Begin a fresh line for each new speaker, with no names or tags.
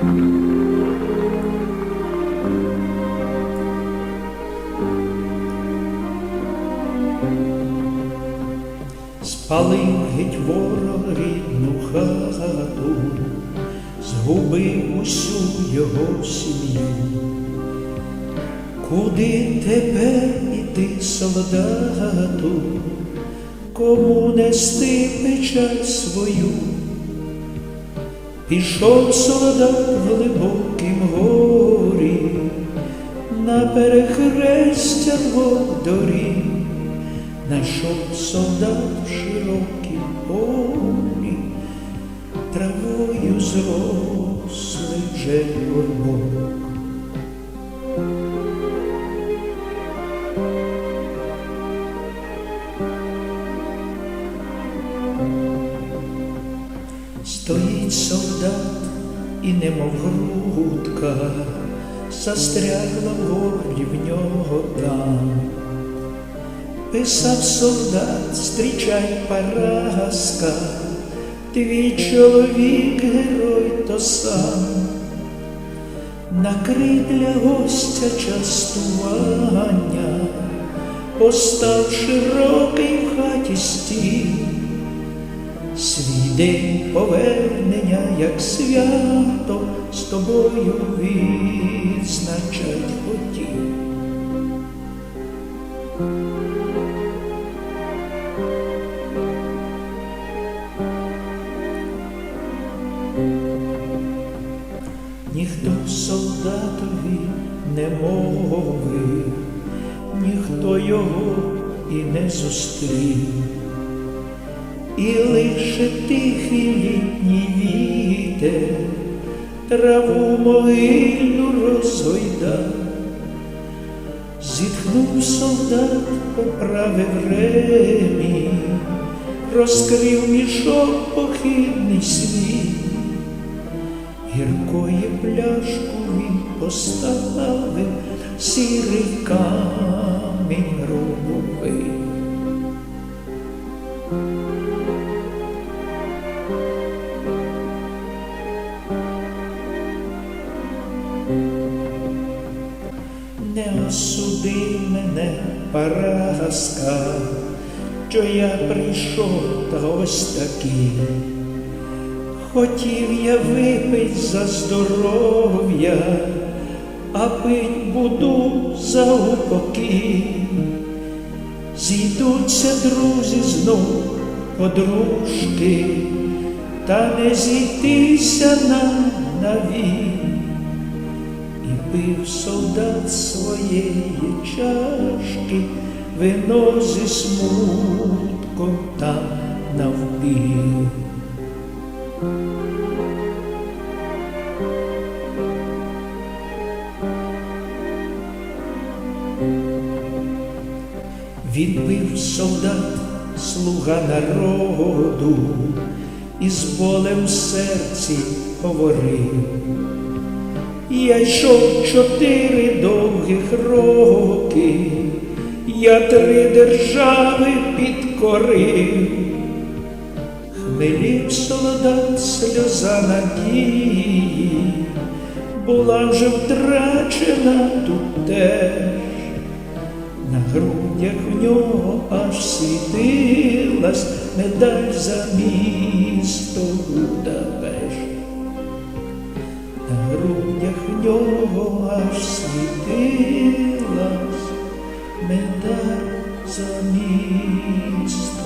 Спалив геть ворог рідну хату, згубив усю його сім'ю. Куди тепер іти, солдату, кому нести печаль свою? Пішов солдат в глибокім горі, на перехрестя двох доріг, Найшов солдат в широкім полі, травою зрослий вже горбок. Стоїть солдат і немов грудка, застрягла в горлі в нього там. Писав солдат, зустрічай поразка, твій чоловік герой то сам, накрий для гостя частування, постав широкий в хаті стіл, свій день повернення, як свято, з тобою відзначать хотів. Ніхто солдатові не мовив, ніхто його і не зустрів, і лише тихий літній вітер траву могильну розгойдав, зітхнув солдат, поправив ремінь, розкрив мішок похідний світ. Гіркої пляшку він поставив сірий камінь грубовий. Не осуди мене, поразка, що я прийшов та ось такий. Хотів я випить за здоров'я, а пить буду за упокій. Зійдуться друзі знов подружки, та не зійтися нам навік. Пив солдат своєї чашки, вино зі смутком там навпів. Відбив солдат, слуга народу, і з болем в серці говорив. Я йшов чотири довгих роки, я три держави підкорив. Хмелів солдат сльоза надії, була вже втрачена тут теж. На грудях в нього аж світилась медаль за місто нього аж світилась медаль за місто.